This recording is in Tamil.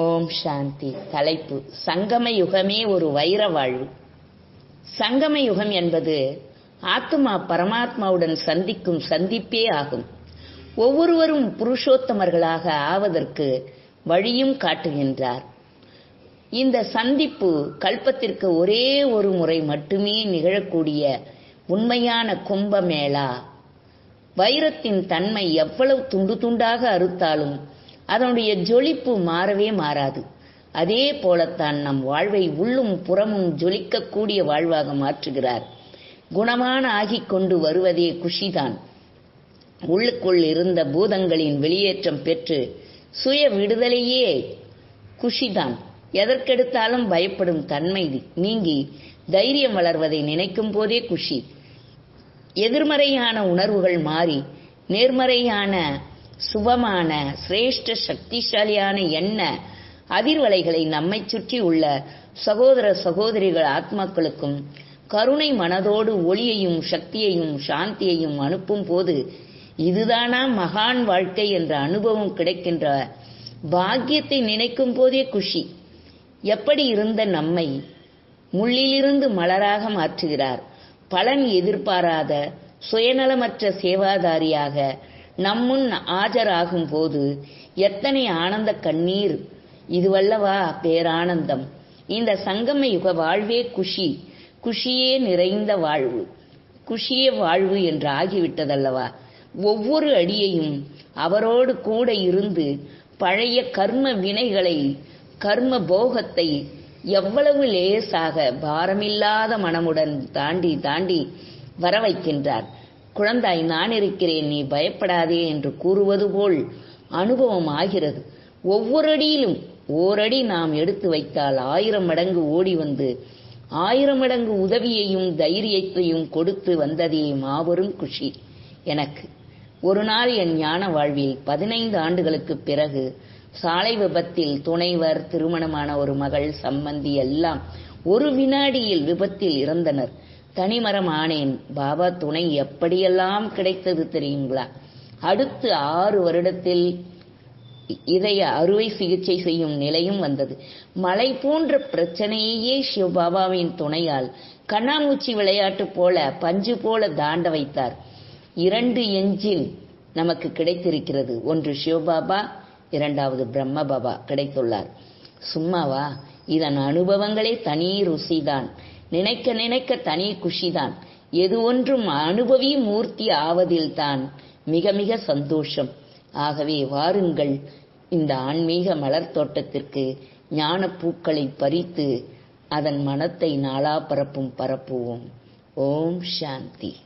ஓம் சாந்தி. தலைப்பு சங்கம யுகமே ஒரு வைர வாழ்வு. சங்கம யுகம் என்பது ஆத்மா பரமாத்மாவுடன் சந்திக்கும் சந்திப்பே ஆகும். ஒவ்வொருவரும் புருஷோத்தமர்களாக ஆவதற்கு வழியும் காட்டுகின்றார். இந்த சந்திப்பு கல்பத்திற்கு ஒரே ஒரு முறை மட்டுமே நிகழக்கூடிய உண்மையான கும்பமேளா. வைரத்தின் தன்மை எவ்வளவு துண்டு துண்டாக அறுத்தாலும் அதனுடைய ஜொலிப்பு மாறவே மாறாது. அதே போலத்தான் நம் வாழ்வை உள்ளும் புறமும் ஜொலிக்கக்கூடிய வாழ்வாக மாற்றுகிறார். குணமான ஆகிக் கொண்டு வருவதே குஷிதான். உள்ளுக்குள் இருந்த பூதங்களின் வெளியேற்றம் பெற்று சுய விடுதலையே குஷிதான். எதற்கெடுத்தாலும் பயப்படும் தன்மை நீங்கி தைரியம் வளர்வதை நினைக்கும் போதே குஷி. எதிர்மறையான உணர்வுகள் மாறி நேர்மறையான சுபமான சிரேஷ்ட சக்திசாலியான எண்ண அதிர்வலைகளை நம்மை சுற்றி உள்ள சகோதர சகோதரிகள் ஆத்மாக்களுக்கும் கருணை மனதோடு ஒளியையும் சக்தியையும் சாந்தியையும் அனுப்பும் போது இதுதானா மகான் வாழ்க்கை என்ற அனுபவம் கிடைக்கின்ற பாக்கியத்தை நினைக்கும் போதே குஷி. எப்படி இருந்த நம்மை முள்ளிலிருந்து மலராக மாற்றுகிறார். பலன் எதிர்பாராத சுயநலமற்ற சேவாதாரியாக நம்முன் ஆஜராகும் போது எத்தனை ஆனந்த கண்ணீர். இதுவல்லவா பேரானந்தம். இந்த சங்கம யுக வாழ்வே குஷி. குஷியே நிறைந்த வாழ்வு. குஷியே வாழ்வு என்று ஆகிவிட்டதல்லவா. ஒவ்வொரு அடியையும் அவரோடு கூட இருந்து பழைய கர்ம வினைகளை கர்ம போகத்தை எவ்வளவு லேசாக பாரமில்லாத மனமுடன் தாண்டி தாண்டி வர வைக்கின்றார் குழந்தாய் நான் இருக்கிறேன் நீ பயப்படாதே என்று கூறுவது போல் அனுபவம் ஆகிறது ஒவ்வொரு அடியிலும் ஓரடி நாம் எடுத்து வைத்தால் ஆயிரம் மடங்கு ஓடி வந்து ஆயிரம் மடங்கு உதவியையும் தைரியத்தையும் கொடுத்து வந்ததே மாபெரும் குஷி. எனக்கு ஒரு நாள் என் ஞான வாழ்வில் பதினைந்து ஆண்டுகளுக்கு பிறகு சாலை விபத்தில் துணைவர் திருமணமான ஒரு மகள் சம்பந்தி எல்லாம் ஒரு வினாடியில் விபத்தில் இறந்தனர். தனிமரம் ஆனேன் பாபா துணை எப்படியெல்லாம் கிடைத்தது தெரியுங்களா? அடுத்து ஆறு வருடத்தில் இதய அறுவை சிகிச்சை செய்யும் நிலையும் வந்தது. மலை போன்ற பிரச்சனையே சிவபாபாவின் துணையால் கண்ணாமூச்சி விளையாட்டு போல பஞ்சு போல தாண்ட வைத்தார். இரண்டு எஞ்சில் நமக்கு கிடைத்திருக்கிறது. ஒன்று சிவபாபா இரண்டாவது பிரம்ம பாபா கிடைத்துள்ளார். சும்மாவா? இதன் அனுபவங்களே தனி ருசிதான். நினைக்க நினைக்க தனி குஷிதான். எது ஒன்றும் அனுபவி மூர்த்தி ஆவதில்தான். மிக மிக சந்தோஷம். ஆகவே வாருங்கள் இந்த ஆன்மீக மலர் தோட்டத்திற்கு ஞான பூக்களை பறித்து அதன் மனத்தை நாளா பரப்பும் பரப்புவோம். ஓம் சாந்தி.